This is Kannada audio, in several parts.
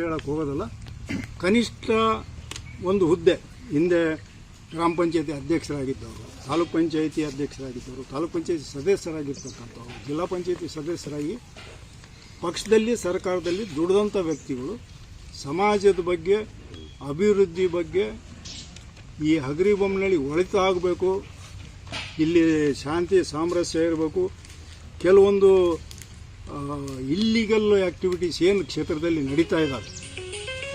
ಹೇಳಕ್ಕೆ ಹೋಗೋದಲ್ಲ, ಕನಿಷ್ಠ ಒಂದು ಹುದ್ದೆ ಹಿಂದೆ ಗ್ರಾಮ ಪಂಚಾಯತಿ ಅಧ್ಯಕ್ಷರಾಗಿದ್ದವರು, ತಾಲೂಕ್ ಪಂಚಾಯತಿ ಅಧ್ಯಕ್ಷರಾಗಿದ್ದವರು, ತಾಲೂಕ್ ಪಂಚಾಯತಿ ಸದಸ್ಯರಾಗಿರ್ತಕ್ಕಂಥವ್ರು, ಜಿಲ್ಲಾ ಪಂಚಾಯತಿ ಸದಸ್ಯರಾಗಿ ಪಕ್ಷದಲ್ಲಿ, ಸರ್ಕಾರದಲ್ಲಿ ದುಡಿದಂಥ ವ್ಯಕ್ತಿಗಳು ಸಮಾಜದ ಬಗ್ಗೆ, ಅಭಿವೃದ್ಧಿ ಬಗ್ಗೆ ಈ ಹಗರಿ ಬೊಮ್ಮನಳ್ಳಿ ಒಳಿತ ಆಗಬೇಕು, ಇಲ್ಲಿ ಶಾಂತಿ ಸಾಮರಸ್ಯ ಇರಬೇಕು, ಕೆಲವೊಂದು ಇಲ್ಲಿಗಲ್ ಆ್ಯಕ್ಟಿವಿಟೀಸ್ ಏನು ಕ್ಷೇತ್ರದಲ್ಲಿ ನಡೀತಾ ಇದ್ದಾವೆ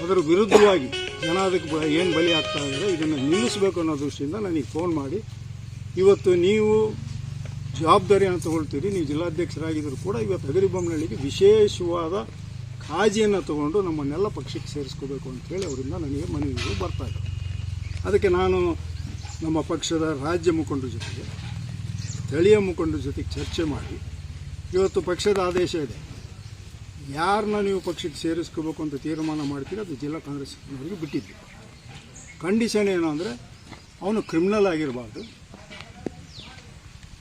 ಅದರ ವಿರುದ್ಧವಾಗಿ ಜನ ಅದಕ್ಕೆ ಏನು ಬಲಿ ಆಗ್ತಾ ಇದೆ ಇದನ್ನು ನಿಲ್ಲಿಸಬೇಕು ಅನ್ನೋ ದೃಷ್ಟಿಯಿಂದ ನನಗೆ ಫೋನ್ ಮಾಡಿ. ಇವತ್ತು ನೀವು ಜವಾಬ್ದಾರಿಯನ್ನು ತಗೊಳ್ತೀರಿ, ನೀವು ಜಿಲ್ಲಾಧ್ಯಕ್ಷರಾಗಿದ್ದರೂ ಕೂಡ ಇವತ್ತು ಹಗರಿ ಬೊಮ್ಮನಹಳ್ಳಿಗೆ ವಿಶೇಷವಾದ ಕಾಜಿಯನ್ನು ತಗೊಂಡು ನಮ್ಮನ್ನೆಲ್ಲ ಪಕ್ಷಕ್ಕೆ ಸೇರಿಸ್ಕೋಬೇಕು ಅಂತೇಳಿ ಅವರಿಂದ ನನಗೆ ಮನವಿಗಳು ಬರ್ತಾ ಇದೆ ಅದಕ್ಕೆ ನಾನು ನಮ್ಮ ಪಕ್ಷದ ರಾಜ್ಯ ಮುಖಂಡರ ಜೊತೆಗೆ ಸ್ಥಳೀಯ ಮುಖಂಡರ ಜೊತೆಗೆ ಚರ್ಚೆ ಮಾಡಿ ಇವತ್ತು ಪಕ್ಷದ ಆದೇಶ ಇದೆ. ಯಾರನ್ನ ನೀವು ಪಕ್ಷಕ್ಕೆ ಸೇರಿಸ್ಕೋಬೇಕು ಅಂತ ತೀರ್ಮಾನ ಮಾಡ್ತೀರಿ, ಅದು ಜಿಲ್ಲಾ ಕಾಂಗ್ರೆಸ್ನವರಿಗೆ ಬಿಟ್ಟಿದ್ವಿ ಕಂಡೀಷನ್ ಏನು ಅಂದರೆ, ಅವನು ಕ್ರಿಮಿನಲ್ ಆಗಿರಬಾರ್ದು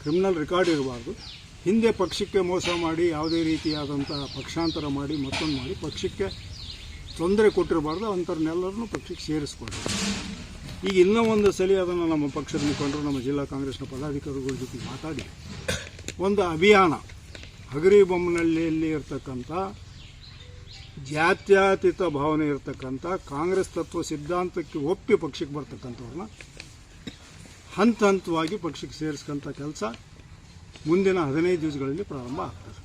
ಕ್ರಿಮಿನಲ್ ರೆಕಾರ್ಡ್ ಇರಬಾರ್ದು. ಹಿಂದೆ ಪಕ್ಷಕ್ಕೆ ಮೋಸ ಮಾಡಿ, ಯಾವುದೇ ರೀತಿಯಾದಂಥ ಪಕ್ಷಾಂತರ ಮಾಡಿ, ಮತ್ತೊಂದು ಮಾಡಿ, ಪಕ್ಷಕ್ಕೆ ತೊಂದರೆ ಕೊಟ್ಟಿರಬಾರ್ದು ಅಂಥವ್ರನ್ನೆಲ್ಲರನ್ನೂ ಪಕ್ಷಕ್ಕೆ ಸೇರಿಸ್ಕೊಡ್ರಿ ಈಗ ಇನ್ನೂ ಒಂದು ಸಲ ಅದನ್ನು ನಮ್ಮ ಪಕ್ಷದ ಮುಖಂಡರು, ನಮ್ಮ ಜಿಲ್ಲಾ ಕಾಂಗ್ರೆಸ್ನ ಪದಾಧಿಕಾರಿಗಳ ಜೊತೆ ಮಾತಾಡಿ. ಒಂದು ಅಭಿಯಾನ. ಹಗರಿ ಬೊಮ್ಮನಹಳ್ಳಿಯಲ್ಲಿ ಇರ್ತಕ್ಕಂಥ ಜಾತ್ಯತೀತ ಭಾವನೆ ಇರತಕ್ಕಂಥ ಕಾಂಗ್ರೆಸ್ ತತ್ವ ಸಿದ್ಧಾಂತಕ್ಕೆ ಒಪ್ಪಿ ಪಕ್ಷಕ್ಕೆ ಬರ್ತಕ್ಕಂಥವ್ರನ್ನ ಹಂತ ಹಂತವಾಗಿ ಪಕ್ಷಕ್ಕೆ ಸೇರಿಸ್ಕೊಂಥ ಕೆಲಸ ಮುಂದಿನ ಹದಿನೈದು ದಿವಸಗಳಲ್ಲಿ ಪ್ರಾರಂಭ ಆಗ್ತದೆ.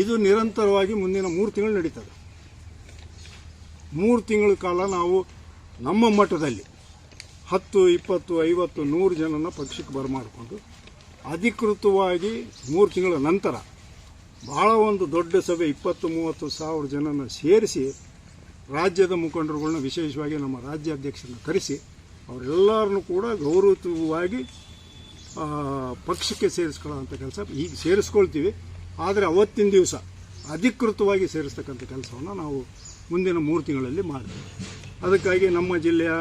ಇದು ನಿರಂತರವಾಗಿ ಮುಂದಿನ ಮೂರು ತಿಂಗಳು ನಡೀತದೆ. ಮೂರು ತಿಂಗಳ ಕಾಲ ನಾವು ನಮ್ಮ ಮಟ್ಟದಲ್ಲಿ ಹತ್ತು, ಇಪ್ಪತ್ತು, ಐವತ್ತು, ನೂರು ಜನನ ಪಕ್ಷಕ್ಕೆ ಬರಮಾಡಿಕೊಂಡು ಅಧಿಕೃತವಾಗಿ ಮೂರು ತಿಂಗಳ ನಂತರ ಭಾಳ ಒಂದು ದೊಡ್ಡ ಸಭೆ ಇಪ್ಪತ್ತು ಮೂವತ್ತು ಸಾವಿರ ಜನನ ಸೇರಿಸಿ ರಾಜ್ಯದ ಮುಖಂಡರುಗಳನ್ನ ವಿಶೇಷವಾಗಿ ನಮ್ಮ ರಾಜ್ಯಾಧ್ಯಕ್ಷರನ್ನ ಕರೆಸಿ ಅವರೆಲ್ಲರನ್ನು ಕೂಡ ಗೌರವವಾಗಿ ಪಕ್ಷಕ್ಕೆ ಸೇರಿಸ್ಕೊಳ್ಳೋಂಥ ಕೆಲಸ ಈಗ ಸೇರಿಸ್ಕೊಳ್ತೀವಿ. ಆದರೆ ಅವತ್ತಿನ ದಿವಸ ಅಧಿಕೃತವಾಗಿ ಸೇರಿಸ್ತಕ್ಕಂಥ ಕೆಲಸವನ್ನು ನಾವು ಮುಂದಿನ ಮೂರು ತಿಂಗಳಲ್ಲಿ ಮಾಡ್ತೀವಿ. ಅದಕ್ಕಾಗಿ ನಮ್ಮ ಜಿಲ್ಲೆಯ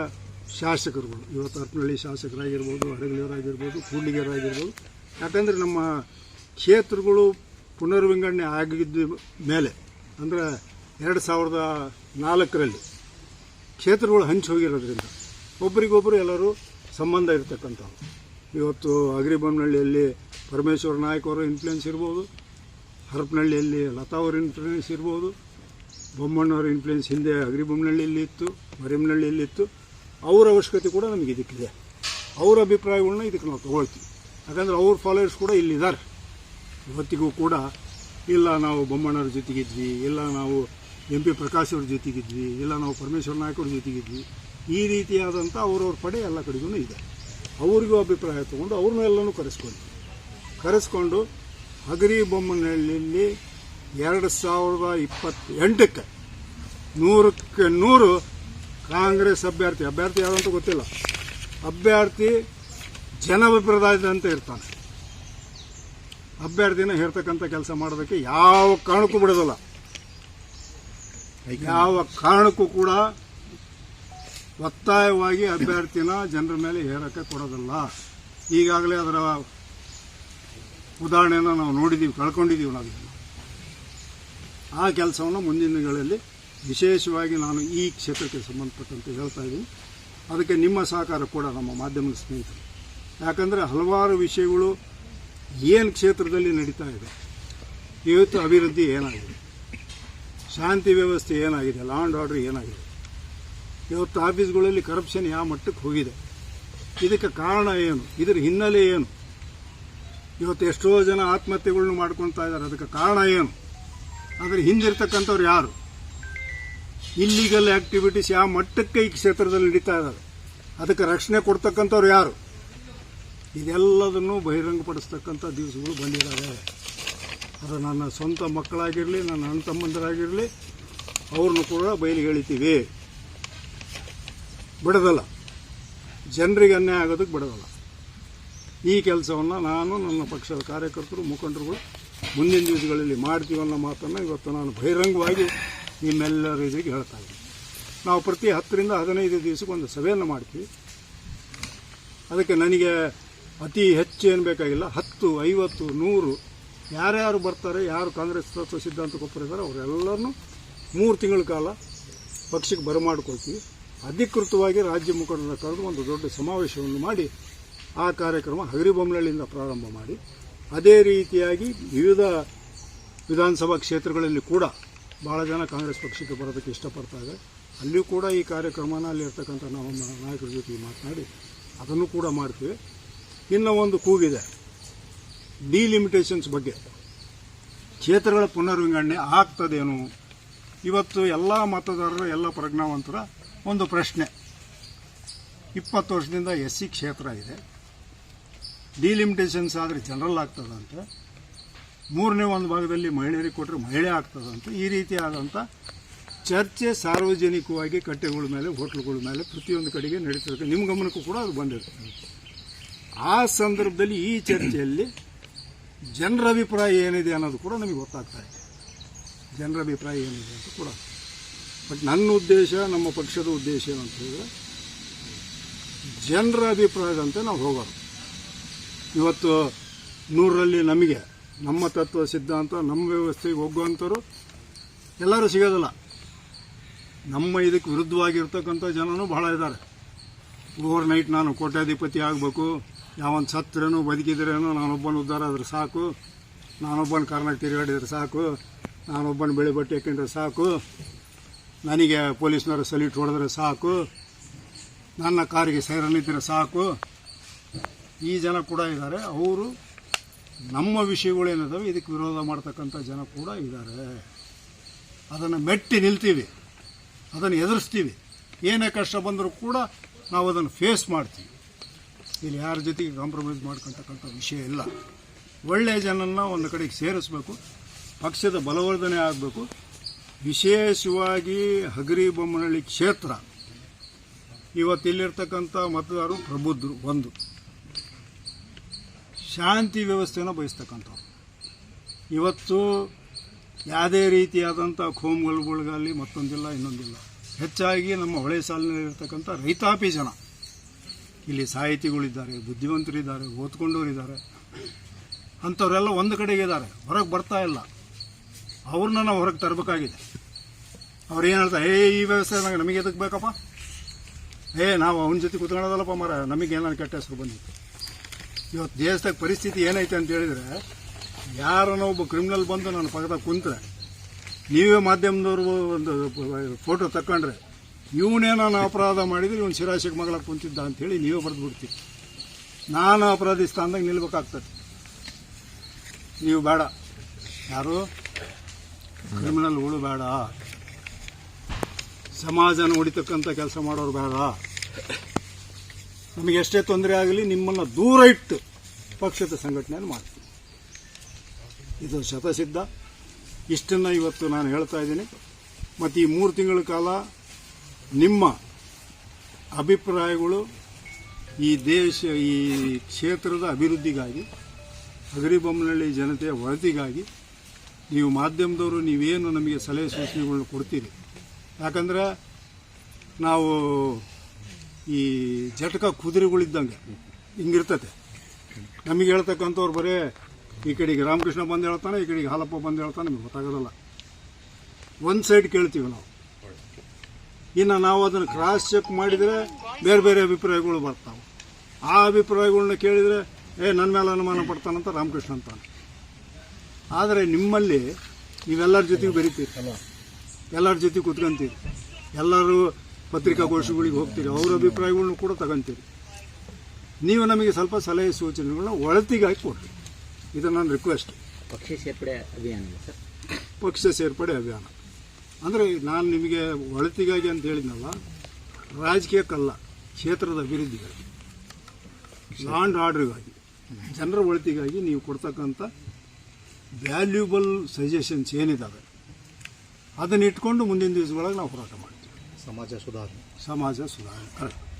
ಶಾಸಕರುಗಳು, ಇವತ್ತು ಹರಪನಹಳ್ಳಿ ಶಾಸಕರಾಗಿರ್ಬೋದು ಹಡಗಲಿಯವರಾಗಿರ್ಬೋದು ಕೂಡ್ಲಿಗೆಯರಾಗಿರ್ಬೋದು ಯಾಕಂದರೆ ನಮ್ಮ ಕ್ಷೇತ್ರಗಳು ಪುನರ್ವಿಂಗಡಣೆ ಆಗಿದ್ದ ಮೇಲೆ, ಅಂದರೆ ಎರಡು ಸಾವಿರದ ನಾಲ್ಕರಲ್ಲಿ ಕ್ಷೇತ್ರಗಳು ಹಂಚಿ ಹೋಗಿರೋದ್ರಿಂದ ಒಬ್ಬರಿಗೊಬ್ಬರು ಎಲ್ಲರೂ ಸಂಬಂಧ ಇರತಕ್ಕಂಥವ್ರು. ಇವತ್ತು ಅಗ್ರಿಬೊಮ್ಮನಹಳ್ಳಿಯಲ್ಲಿ ಪರಮೇಶ್ವರ ನಾಯಕ್ ಅವರ ಇನ್ಫ್ಲುಯೆನ್ಸ್ ಇರ್ಬೋದು, ಹರಪನಹಳ್ಳಿಯಲ್ಲಿ ಲತಾ ಅವರ ಇನ್ಫ್ಲುಯೆನ್ಸ್ ಇರ್ಬೋದು ಬೊಮ್ಮಣ್ಣವರ ಇನ್ಫ್ಲುಯೆನ್ಸ್ ಹಿಂದೆ ಅಗ್ರಿಬೊಮ್ಮನಹಳ್ಳಿಯಲ್ಲಿ ಇತ್ತು, ಮರಿಯಮ್ಮನಹಳ್ಳಿಯಲ್ಲಿ ಇತ್ತು. ಅವರ ಅವಶ್ಯಕತೆ ಕೂಡ ನಮಗೆ ಇದಕ್ಕಿದೆ. ಅವರ ಅಭಿಪ್ರಾಯಗಳನ್ನ ಇದಕ್ಕೆ ನಾವು ತಗೊಳ್ತೀವಿ. ಯಾಕಂದರೆ ಅವ್ರ ಫಾಲೋಯರ್ಸ್ ಕೂಡ ಇಲ್ಲಿದ್ದಾರೆ. ಇವತ್ತಿಗೂ ಕೂಡ ಇಲ್ಲ ನಾವು ಬೊಮ್ಮಣ್ಣವ್ರ ಜೊತೆಗಿದ್ವಿ ಇಲ್ಲ ನಾವು ಎಂ ಪಿ ಪ್ರಕಾಶ್ ಅವ್ರ ಜೊತೆಗಿದ್ವಿ ಇಲ್ಲ ನಾವು ಪರಮೇಶ್ವರ ನಾಯಕರ ಅವ್ರ ಜೊತೆಗಿದ್ವಿ ಈ ರೀತಿಯಾದಂಥ ಅವ್ರವ್ರ ಪಡೆ ಎಲ್ಲ ಕಡೆಗೂ ಇದೆ. ಅವ್ರಿಗೂ ಅಭಿಪ್ರಾಯ ತೊಗೊಂಡು ಅವ್ರನ್ನೂ ಎಲ್ಲನೂ ಕರೆಸ್ಕೊಂಡು ಕರೆಸ್ಕೊಂಡು ಹಗರಿ ಬೊಮ್ಮನಹಳ್ಳಿಯಲ್ಲಿ ಎರಡು ಸಾವಿರದ ಇಪ್ಪತ್ತೆಂಟಕ್ಕೆ ನೂರಕ್ಕೆ ನೂರು ಕಾಂಗ್ರೆಸ್ ಅಭ್ಯರ್ಥಿ ಅಭ್ಯರ್ಥಿ ಯಾರಂತ ಗೊತ್ತಿಲ್ಲ. ಅಭ್ಯರ್ಥಿ ಜನಭಿಪ್ರಾಯದಂತೆ ಇರ್ತಾನೆ. ಅಭ್ಯರ್ಥಿನ ಹೇಳ್ತಕ್ಕಂಥ ಕೆಲಸ ಮಾಡೋದಕ್ಕೆ ಯಾವ ಕಾರಣಕ್ಕೂ ಬಿಡೋದಲ್ಲ. ಯಾವ ಕಾರಣಕ್ಕೂ ಕೂಡ ಒತ್ತಾಯವಾಗಿ ಅಭ್ಯರ್ಥಿನ ಜನರ ಮೇಲೆ ಹೇರಕ್ಕೆ ಕೊಡೋದಲ್ಲ. ಈಗಾಗಲೇ ಅದರ ಉದಾಹರಣೆಯನ್ನು ನಾವು ನೋಡಿದ್ದೀವಿ ಕಳ್ಕೊಂಡಿದ್ದೀವಿ ನಾವು. ಆ ಕೆಲಸವನ್ನು ಮುಂದಿನ ದಿನಗಳಲ್ಲಿ ವಿಶೇಷವಾಗಿ ನಾನು ಈ ಕ್ಷೇತ್ರಕ್ಕೆ ಸಂಬಂಧಪಟ್ಟಂತೆ ಹೇಳ್ತಾ ಇದ್ದೀನಿ. ಅದಕ್ಕೆ ನಿಮ್ಮ ಸಹಕಾರ ಕೂಡ ನಮ್ಮ ಮಾಧ್ಯಮದ ಸ್ನೇಹಿತರು. ಯಾಕಂದರೆ ಹಲವಾರು ವಿಷಯಗಳು ಏನು ಕ್ಷೇತ್ರದಲ್ಲಿ ನಡೀತಾ ಇದೆ. ಇವತ್ತು ಅಭಿವೃದ್ಧಿ ಏನಾಗಿದೆ? ಶಾಂತಿ ವ್ಯವಸ್ಥೆ ಏನಾಗಿದೆ? ಲಾ ಆ್ಯಂಡ್ ಆರ್ಡರ್ ಏನಾಗಿದೆ? ಇವತ್ತು ಆಫೀಸ್ಗಳಲ್ಲಿ ಕರಪ್ಷನ್ ಯಾವ ಮಟ್ಟಕ್ಕೆ ಹೋಗಿದೆ? ಇದಕ್ಕೆ ಕಾರಣ ಏನು? ಇದರ ಹಿನ್ನೆಲೆ ಏನು? ಇವತ್ತು ಎಷ್ಟೋ ಜನ ಆತ್ಮಹತ್ಯೆಗಳನ್ನ ಮಾಡ್ಕೊತಾ ಇದ್ದಾರೆ. ಅದಕ್ಕೆ ಕಾರಣ ಏನು? ಅದರ ಹಿಂದಿರ್ತಕ್ಕಂಥವ್ರು ಯಾರು? ಇಲ್ಲಿಗಲ್ ಆಕ್ಟಿವಿಟೀಸ್ ಯಾವ ಮಟ್ಟಕ್ಕೆ ಈ ಕ್ಷೇತ್ರದಲ್ಲಿ ನಡೀತಾ ಇದ್ದಾರೆ ಅದಕ್ಕೆ ರಕ್ಷಣೆ ಕೊಡ್ತಕ್ಕಂಥವ್ರು ಯಾರು? ಇದೆಲ್ಲದನ್ನು ಬಹಿರಂಗಪಡಿಸ್ತಕ್ಕಂಥ ದಿವಸಗಳು ಬಂದಿದ್ದಾವೆ. ಅದು ನನ್ನ ಸ್ವಂತ ಮಕ್ಕಳಾಗಿರಲಿ, ನನ್ನ ಅಣ್ಣ ತಮ್ಮಂದರಾಗಿರಲಿ ಅವ್ರನ್ನೂ ಕೂಡ ಬಯಲಿಗೆ ಎಳಿತೀವಿ. ಬಿಡದಲ್ಲ. ಜನರಿಗೆ ಅನ್ಯಾಯ ಆಗೋದಕ್ಕೆ ಬಿಡೋದಲ್ಲ. ಈ ಕೆಲಸವನ್ನು ನಾನು, ನನ್ನ ಪಕ್ಷದ ಕಾರ್ಯಕರ್ತರು ಮುಖಂಡರುಗಳು ಮುಂದಿನ ದಿವಸಗಳಲ್ಲಿ ಮಾಡ್ತೀವಿ ಅನ್ನೋ ಮಾತನ್ನು ಇವತ್ತು ನಾನು ಬಹಿರಂಗವಾಗಿ ನಿಮ್ಮೆಲ್ಲರ ಎದುರಿಗೆ ಹೇಳ್ತಾ ಇದ್ದೀನಿ. ನಾವು ಪ್ರತಿ ಹತ್ತರಿಂದ ಹದಿನೈದು ದಿವಸಕ್ಕೆ ಒಂದು ಸಭೆಯನ್ನು ಮಾಡ್ತೀವಿ. ಅದಕ್ಕೆ ನನಗೆ ಅತಿ ಹೆಚ್ಚು ಏನು ಬೇಕಾಗಿಲ್ಲ, ಹತ್ತು, ಐವತ್ತು, ನೂರು, ಯಾರ್ಯಾರು ಬರ್ತಾರೆ, ಯಾರು ಕಾಂಗ್ರೆಸ್ ತತ್ವ ಸಿದ್ಧಾಂತಕ್ಕೆ ಇದ್ದಾರೆ ಅವರೆಲ್ಲರನ್ನೂ ಮೂರು ತಿಂಗಳ ಕಾಲ ಪಕ್ಷಕ್ಕೆ ಬರಮಾಡ್ಕೊಳ್ತೀವಿ. ಅಧಿಕೃತವಾಗಿ ರಾಜ್ಯ ಮುಖಂಡರ ಕರೆದು ಒಂದು ದೊಡ್ಡ ಸಮಾವೇಶವನ್ನು ಮಾಡಿ ಆ ಕಾರ್ಯಕ್ರಮ ಹಗರಿಬೊಮ್ಮನಹಳ್ಳಿಯಿಂದ ಪ್ರಾರಂಭ ಮಾಡಿ, ಅದೇ ರೀತಿಯಾಗಿ ವಿವಿಧ ವಿಧಾನಸಭಾ ಕ್ಷೇತ್ರಗಳಲ್ಲಿ ಕೂಡ ಭಾಳ ಜನ ಕಾಂಗ್ರೆಸ್ ಪಕ್ಷಕ್ಕೆ ಬರೋದಕ್ಕೆ ಇಷ್ಟಪಡ್ತಾರೆ. ಅಲ್ಲಿಯೂ ಕೂಡ ಈ ಕಾರ್ಯಕ್ರಮನ, ಅಲ್ಲಿರ್ತಕ್ಕಂಥ ನಾವು ನಾಯಕರ ಜೊತೆಗೆ ಮಾತನಾಡಿ ಅದನ್ನು ಕೂಡ ಮಾಡ್ತೀವಿ. ಇನ್ನು ಒಂದು ಕೂಗಿದೆ. ಡಿಲಿಮಿಟೇಷನ್ಸ್ ಬಗ್ಗೆ. ಕ್ಷೇತ್ರಗಳ ಪುನರ್ವಿಂಗಡಣೆ ಆಗ್ತದೇನು? ಇವತ್ತು ಎಲ್ಲ ಮತದಾರರು, ಎಲ್ಲ ಪ್ರಜ್ಞಾವಂತರ ಒಂದು ಪ್ರಶ್ನೆ. ಇಪ್ಪತ್ತು ವರ್ಷದಿಂದ ಎಸ್ ಸಿ ಕ್ಷೇತ್ರ ಇದೆ. ಡಿಲಿಮಿಟೇಷನ್ಸ್ ಆದರೆ ಜನರಲ್ ಆಗ್ತದಂತೆ. ಮೂರನೇ ಒಂದು ಭಾಗದಲ್ಲಿ ಮಹಿಳೆಯರಿಗೆ ಕೊಟ್ಟರೆ ಮಹಿಳೆ ಆಗ್ತದಂತೆ. ಈ ರೀತಿಯಾದಂಥ ಚರ್ಚೆ ಸಾರ್ವಜನಿಕವಾಗಿ ಕಟ್ಟೆಗಳ ಮೇಲೆ, ಹೋಟ್ಲುಗಳ ಮೇಲೆ ಪ್ರತಿಯೊಂದು ಕಡೆಗೆ ನಡೀತಿರುತ್ತೆ. ನಿಮ್ಮ ಗಮನಕ್ಕೂ ಕೂಡ ಅದು ಬಂದಿರ್ತದೆ ಆ ಸಂದರ್ಭದಲ್ಲಿ ಈ ಚರ್ಚೆಯಲ್ಲಿ ಜನರ ಅಭಿಪ್ರಾಯ ಏನಿದೆ ಅನ್ನೋದು ಕೂಡ ನಮಗೆ ಗೊತ್ತಾಗ್ತಾ ಇದೆ. ಜನರ ಅಭಿಪ್ರಾಯ ಏನಿದೆ ಅಂತ ಕೂಡ. ಬಟ್ ನನ್ನ ಉದ್ದೇಶ, ನಮ್ಮ ಪಕ್ಷದ ಉದ್ದೇಶ ಏನಂತ ಹೇಳಿದ್ರೆ ಜನರ ಅಭಿಪ್ರಾಯದಂತೆ ನಾವು ಹೋಗೋದು. ಇವತ್ತು ನೂರರಲ್ಲಿ ನಮಗೆ, ನಮ್ಮ ತತ್ವ ಸಿದ್ಧಾಂತ, ನಮ್ಮ ವ್ಯವಸ್ಥೆಗೆ ಹೋಗುವಂಥವ್ರು ಎಲ್ಲರೂ ಸಿಗೋದಿಲ್ಲ. ನಮ್ಮ ಇದಕ್ಕೆ ವಿರುದ್ಧವಾಗಿರ್ತಕ್ಕಂಥ ಜನನೂ ಬಹಳ ಇದ್ದಾರೆ. ಓವರ್ ನೈಟ್ ನಾನು ಕೋಟ್ಯಾಧಿಪತಿ ಆಗಬೇಕು. ಯಾವನ್ ಸತ್ರೇನು ಬದುಕಿದ್ರೇನು ನಾನೊಬ್ಬನ ಉದ್ಧಾರ ಆದ್ರೆ ಸಾಕು. ನಾನೊಬ್ಬನ ಕಾರಣಕ್ಕೆ ತಿರುಗಾಡಿದ್ರೆ ಸಾಕು. ನಾನೊಬ್ಬನ ಬೆಳೆ ಬಟ್ಟೆ ಹಾಕೊಂಡ್ರೆ ಸಾಕು. ನನಗೆ ಪೊಲೀಸ್ನವರು ಸಲ್ಯೂಟ್ ಹೊಡೆದ್ರೆ ಸಾಕು. ನನ್ನ ಕಾರಿಗೆ ಸೈರನ್ ಇದ್ದರೆ ಸಾಕು. ಈ ಜನ ಕೂಡ ಇದ್ದಾರೆ. ಅವರು ನಮ್ಮ ವಿಷಯಗಳೇನಿದಾವೆ ಇದಕ್ಕೆ ವಿರೋಧ ಮಾಡ್ತಕ್ಕಂಥ ಜನ ಕೂಡ ಇದ್ದಾರೆ. ಅದನ್ನು ಮೆಟ್ಟಿ ನಿಲ್ತೀವಿ. ಅದನ್ನು ಎದುರಿಸ್ತೀವಿ. ಏನೇ ಕಷ್ಟ ಬಂದರೂ ಕೂಡ ನಾವು ಅದನ್ನು ಫೇಸ್ ಮಾಡ್ತೀವಿ. ಇಲ್ಲಿ ಯಾರ ಜೊತೆಗೆ ಕಾಂಪ್ರಮೈಸ್ ಮಾಡ್ಕೊತಕ್ಕಂಥ ವಿಷಯ ಇಲ್ಲ. ಒಳ್ಳೆಯ ಜನನ ಒಂದು ಕಡೆಗೆ ಸೇರಿಸ್ಬೇಕು, ಪಕ್ಷದ ಬಲವರ್ಧನೆ ಆಗಬೇಕು. ವಿಶೇಷವಾಗಿ ಹಗರಿ ಬೊಮ್ಮನಹಳ್ಳಿ ಕ್ಷೇತ್ರ. ಇವತ್ತಿಲ್ಲಿರ್ತಕ್ಕಂಥ ಮತದಾರರು ಪ್ರಬುದ್ಧರು, ಒಂದು. ಶಾಂತಿ ವ್ಯವಸ್ಥೆನ ಬಯಸ್ತಕ್ಕಂಥವ್ರು. ಇವತ್ತು ಯಾವುದೇ ರೀತಿಯಾದಂಥ ಖೋಮ್ಗಳುಗಳಾಗಲಿ ಮತ್ತೊಂದಿಲ್ಲ, ಇನ್ನೊಂದಿಲ್ಲ. ಹೆಚ್ಚಾಗಿ ನಮ್ಮ ಹೊಳೆ ಸಾಲಿನಲ್ಲಿರ್ತಕ್ಕಂಥ ರೈತಾಪಿ ಜನ. ಇಲ್ಲಿ ಸಾಹಿತಿಗಳಿದ್ದಾರೆ, ಬುದ್ಧಿವಂತರಿದ್ದಾರೆ, ಓದ್ಕೊಂಡವರಿದ್ದಾರೆ. ಅಂಥವರೆಲ್ಲ ಒಂದು ಕಡೆಗೆ ಇದ್ದಾರೆ. ಹೊರಗೆ ಬರ್ತಾ ಇಲ್ಲ. ಅವ್ರನ್ನ ನಾವು ಹೊರಗೆ ತರಬೇಕಾಗಿದೆ. ಅವ್ರು ಏನು ಹೇಳ್ತಾರೆ, ಏ, ಈ ವ್ಯವಸ್ಥೆ ನಂಗೆ ನಮಗೆ ಎದಕ್ಕೆ ಬೇಕಪ್ಪ? ಏ, ನಾವು ಅವನ ಜೊತೆ ಕುತ್ಕೊಳ್ಳೋದಲ್ಲಪ್ಪ ಮರ ನಮಗೆ ಏನಾದ್ರು ಕೆಟ್ಟ ಹೆಸರು ಬಂದಿತ್ತು ಇವತ್ತು ದೇಶದಾಗ ಪರಿಸ್ಥಿತಿ ಏನೈತೆ ಅಂತ ಹೇಳಿದರೆ, ಯಾರನ್ನೋ ಒಬ್ಬ ಕ್ರಿಮಿನಲ್ ಬಂದು ನನ್ನ ಪಕ್ಕದಾಗ ಕುಂತರೆ, ನೀವೇ ಮಾಧ್ಯಮದವರು ಒಂದು ಫೋಟೋ ಇವನೇನೋ ಅಪರಾಧ ಮಾಡಿದ್ರೆ ಇವನು ಶಿರಾಶಿಗೆ ಮಗಳ ಕುಂತಿದ್ದ ಅಂತೇಳಿ ನೀವೇ ಬರೆದು ಬಿಡ್ತೀವಿ ನಾನು ಅಪರಾಧಿ ಸ್ಥಾನದಾಗ ನಿಲ್ಬೇಕಾಗ್ತದೆ. ನೀವು ಬೇಡ. ಯಾರು? ಕ್ರಿಮಿನಲ್ಗಳು ಬೇಡ. ಸಮಾಜನ ಹೊಡಿತಕ್ಕಂಥ ಕೆಲಸ ಮಾಡೋರು ಬೇಡ. ನಮಗೆ ಎಷ್ಟೇ ತೊಂದರೆ ಆಗಲಿ ನಿಮ್ಮನ್ನು ದೂರ ಇಟ್ಟು ಪಕ್ಷದ ಸಂಘಟನೆಯನ್ನು ಮಾಡ್ತೀವಿ. ಇದು ಶತಸಿದ್ಧ. ಇಷ್ಟನ್ನು ಇವತ್ತು ನಾನು ಹೇಳ್ತಾ ಇದ್ದೀನಿ. ಮತ್ತು ಈ ಮೂರು ತಿಂಗಳ ಕಾಲ ನಿಮ್ಮ ಅಭಿಪ್ರಾಯಗಳು ಈ ದೇಶ, ಈ ಕ್ಷೇತ್ರದ ಅಭಿವೃದ್ಧಿಗಾಗಿ ಹಗರಿಬೊಮ್ಮನಹಳ್ಳಿ ಜನತೆಯ ಒಳತಿಗಾಗಿ ನೀವು ಮಾಧ್ಯಮದವರು ನೀವೇನು ನಮಗೆ ಸಲಹೆ ಸೂಚನೆಗಳನ್ನ ಕೊಡ್ತೀರಿ? ಯಾಕಂದ್ರೆ ನಾವು ಈ ಜಟಕ ಕುದುರೆಗಳಿದ್ದಂಗೆ ಹಿಂಗಿರ್ತತೆ ನಮಗೆ ಹೇಳ್ತಕ್ಕಂಥವ್ರು ಬರೇ, ಈ ಕಡೆಗೆ ರಾಮಕೃಷ್ಣ ಬಂದು ಹೇಳ್ತಾನೆ, ಈ ಕಡೆಗೆ ಹಾಲಪ್ಪ ಬಂದು ಹೇಳ್ತಾನೆ, ನಮಗೆ ಗೊತ್ತಾಗೋದಲ್ಲ. ಒಂದು ಸೈಡ್ ಕೇಳ್ತೀವಿ ನಾವು. ಇನ್ನು ನಾವು ಅದನ್ನು ಕ್ರಾಸ್ ಚೆಕ್ ಮಾಡಿದರೆ ಬೇರೆ ಬೇರೆ ಅಭಿಪ್ರಾಯಗಳು ಬರ್ತಾವೆ. ಆ ಅಭಿಪ್ರಾಯಗಳನ್ನ ಕೇಳಿದರೆ ಏ ನನ್ನ ಮೇಲೆ ಅನುಮಾನ ಪಡ್ತಾನಂತ ರಾಮಕೃಷ್ಣ ಅಂತಾನೆ. ಆದರೆ ನಿಮ್ಮಲ್ಲಿ ನೀವೆಲ್ಲರ ಜೊತೆಗೆ ಬೆರಿತೀರಿ ಎಲ್ಲರ ಜೊತೆ ಕುತ್ಕೊಂತೀರಿ. ಎಲ್ಲರೂ ಪತ್ರಿಕಾಗೋಷ್ಠಿಗಳಿಗೆ ಹೋಗ್ತೀರಿ. ಅವ್ರ ಅಭಿಪ್ರಾಯಗಳನ್ನೂ ಕೂಡ ತಗೊಂತೀರಿ. ನೀವು ನಮಗೆ ಸ್ವಲ್ಪ ಸಲಹೆ ಸೂಚನೆಗಳನ್ನ ಒಳತಿಗಾಗಿ ಕೊಡ್ರಿ ಇದು ನನ್ನ ರಿಕ್ವೆಸ್ಟ್ ಪಕ್ಷ ಸೇರ್ಪಡೆ ಅಭಿಯಾನ ಪಕ್ಷ ಸೇರ್ಪಡೆ ಅಭಿಯಾನ. ಅಂದರೆ ನಾನು ನಿಮಗೆ ಒಳತಿಗಾಗಿ ಅಂತ ಹೇಳಿದ್ನಲ್ಲ ರಾಜಕೀಯಕ್ಕಲ್ಲ ಕ್ಷೇತ್ರದ ಅಭಿವೃದ್ಧಿಗಾಗಿ ಲಾಂಡ್ ಆರ್ಡ್ರಿಗಾಗಿ ಜನರ ಒಳತಿಗಾಗಿ ನೀವು ಕೊಡ್ತಕ್ಕಂಥ ವ್ಯಾಲ್ಯೂಬಲ್ ಸಜೆಷನ್ಸ್ ಏನಿದ್ದಾವೆ ಅದನ್ನ ಇಟ್ಕೊಂಡು ಮುಂದಿನ ದಿವಸಗಳಾಗಿ ನಾವು ಹೋರಾಟ ಮಾಡ್ತೀವಿ. ಸಮಾಜ ಸುಧಾರಣೆ. ಸಮಾಜ ಸುಧಾರಣೆ ಕರೆಕ್ಟ್